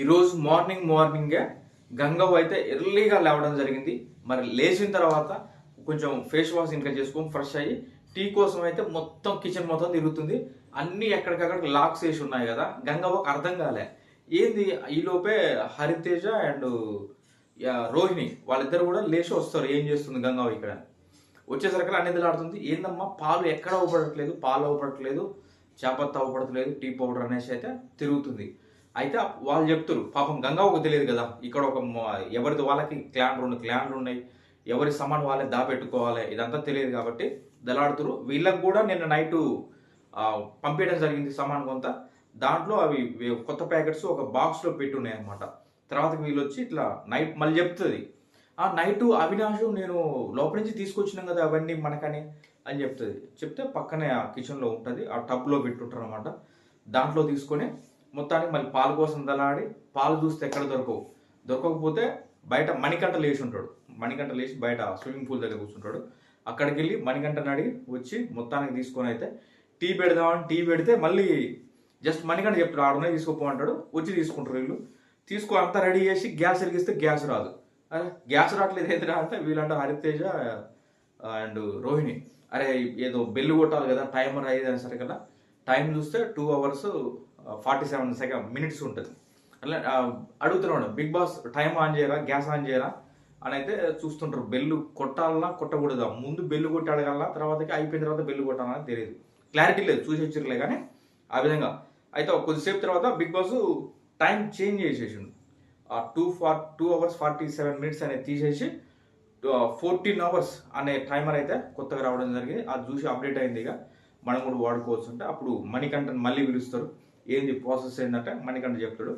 ఈరోజు మార్నింగ్ మార్నింగే గంగవ్వ అయితే ఎర్లీగా లేవడం జరిగింది. మరి లేచిన తర్వాత కొంచెం ఫేస్ వాష్ ఇంకా చేసుకొని ఫ్రెష్ అయ్యి టీ కోసం అయితే మొత్తం కిచెన్ మొత్తం తిరుగుతుంది. అన్నీ ఎక్కడికక్కడ లాక్స్ వేసి ఉన్నాయి కదా. గంగవ్వకు అర్థం కాలే. ఏంది? ఈలోపే హరితేజ అండ్ రోహిణి వాళ్ళిద్దరు కూడా లేచి వస్తారు. ఏం చేస్తుంది గంగవ్వ ఇక్కడ? వచ్చేసరికి అన్ని ఆడుతుంది ఏందమ్మా? పాలు ఎక్కడ అవ్వబడట్లేదు పాలు అవ్వబడట్లేదు చేపత్త అవ్వబడట్లేదు టీ పౌడర్ అనేసి అయితే తిరుగుతుంది. అయితే వాళ్ళు చెప్తారు పాపం గంగవ్వకు తెలియదు కదా ఇక్కడ ఒక ఎవరిది వాళ్ళకి క్లాన్ రెండు క్లాన్లు ఉన్నాయి ఎవరి సమాన్ వాళ్ళే దాపెట్టుకోవాలి ఇదంతా తెలియదు కాబట్టి దళాడుతురు వీళ్ళకు కూడా నిన్న నైటు పంపించడం జరిగింది సమాన్ కొంత. దాంట్లో అవి కొత్త ప్యాకెట్స్ ఒక బాక్స్లో పెట్టి ఉన్నాయి అనమాట తర్వాత వీళ్ళు వచ్చి ఇట్లా నైట్ మళ్ళీ చెప్తుంది. ఆ నైట్ అవినాష్ నేను లోపల నుంచి తీసుకొచ్చినాం కదా అవన్నీ మనకని అని చెప్తుంది. చెప్తే పక్కనే ఆ కిచెన్లో ఉంటుంది ఆ టబ్లో పెట్టుంటారు అనమాట దాంట్లో తీసుకొని మొత్తానికి మళ్ళీ పాలు కోసం దలాడి పాలు చూస్తే ఎక్కడ దొరకవు. దొరకకపోతే బయట మణికంట లేచి ఉంటాడు. మణికంట లేచి బయట స్విమ్మింగ్ పూల్ దగ్గర కూర్చుంటాడు. అక్కడికి వెళ్ళి మణికంటని అడిగి వచ్చి మొత్తానికి తీసుకొని అయితే టీ పెడదామని టీ పెడితే మళ్ళీ జస్ట్ మణికంట చెప్తాడు ఆడునే తీసుకోపోమంటాడు వచ్చి తీసుకుంటారు వీళ్ళు. తీసుకో అంతా రెడీ చేసి గ్యాస్ వెలిగిస్తే గ్యాస్ రాదు. గ్యాస్ రావట్లేదు ఏంటిరా అంటే వీళ్ళంటే హరితేజ అండ్ రోహిణి. అరే ఏదో బెల్లు కొట్టాలి కదా టైమర్ అయ్యేది సరే కదా టైం చూస్తే two hours forty seven second minutes ఉంటుంది. అట్లా అడుగుతున్నాడు బిగ్ బాస్ టైం ఆన్ చేయరా గ్యాస్ ఆన్ చేయరా అని అయితే చూస్తుంటారు. బెల్లు కొట్టాలన్నా కొట్టకూడదా. ముందు బెల్లు కొట్టి అడగాలనా తర్వాతకి అయిపోయిన తర్వాత బెల్లు కొట్టాలని తెలియదు. క్లారిటీ లేదు చూసి వచ్చిర్లే కానీ ఆ విధంగా. అయితే కొద్దిసేపు తర్వాత బిగ్ బాస్ టైం చేంజ్ చేసేసిండు. ఆ two for two hours forty seven minutes అనేది తీసేసి ఫోర్టీన్ అవర్స్ అనే టైమర్ అయితే కొత్తగా రావడం జరిగింది. అది చూసి అప్డేట్ అయింది ఇక. మనం కూడా వాడుకోవచ్చు అంటే అప్పుడు మణికంఠన్ మళ్ళీ పిలుస్తారు. ఏంది ప్రాసెస్ ఏంటంటే మణికంఠ చెప్తాడు.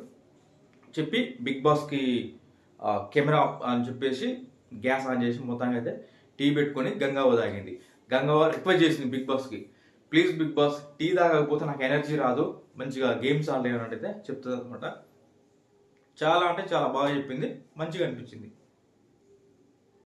చెప్పి బిగ్ బాస్కి కెమెరా అని చెప్పేసి గ్యాస్ ఆన్ చేసి మొత్తానికి అయితే టీ పెట్టుకొని గంగావ తాగింది. గంగావ రిక్వెస్ట్ చేసింది బిగ్ బాస్కి. ప్లీజ్ బిగ్ బాస్ టీ తాగకపోతే నాకు ఎనర్జీ రాదు. మంచిగా గేమ్స్ ఆడలేనట్టయితే చెప్తుంది అనమాట చాలా అంటే చాలా బాగా చెప్పింది. మంచిగా అనిపించింది.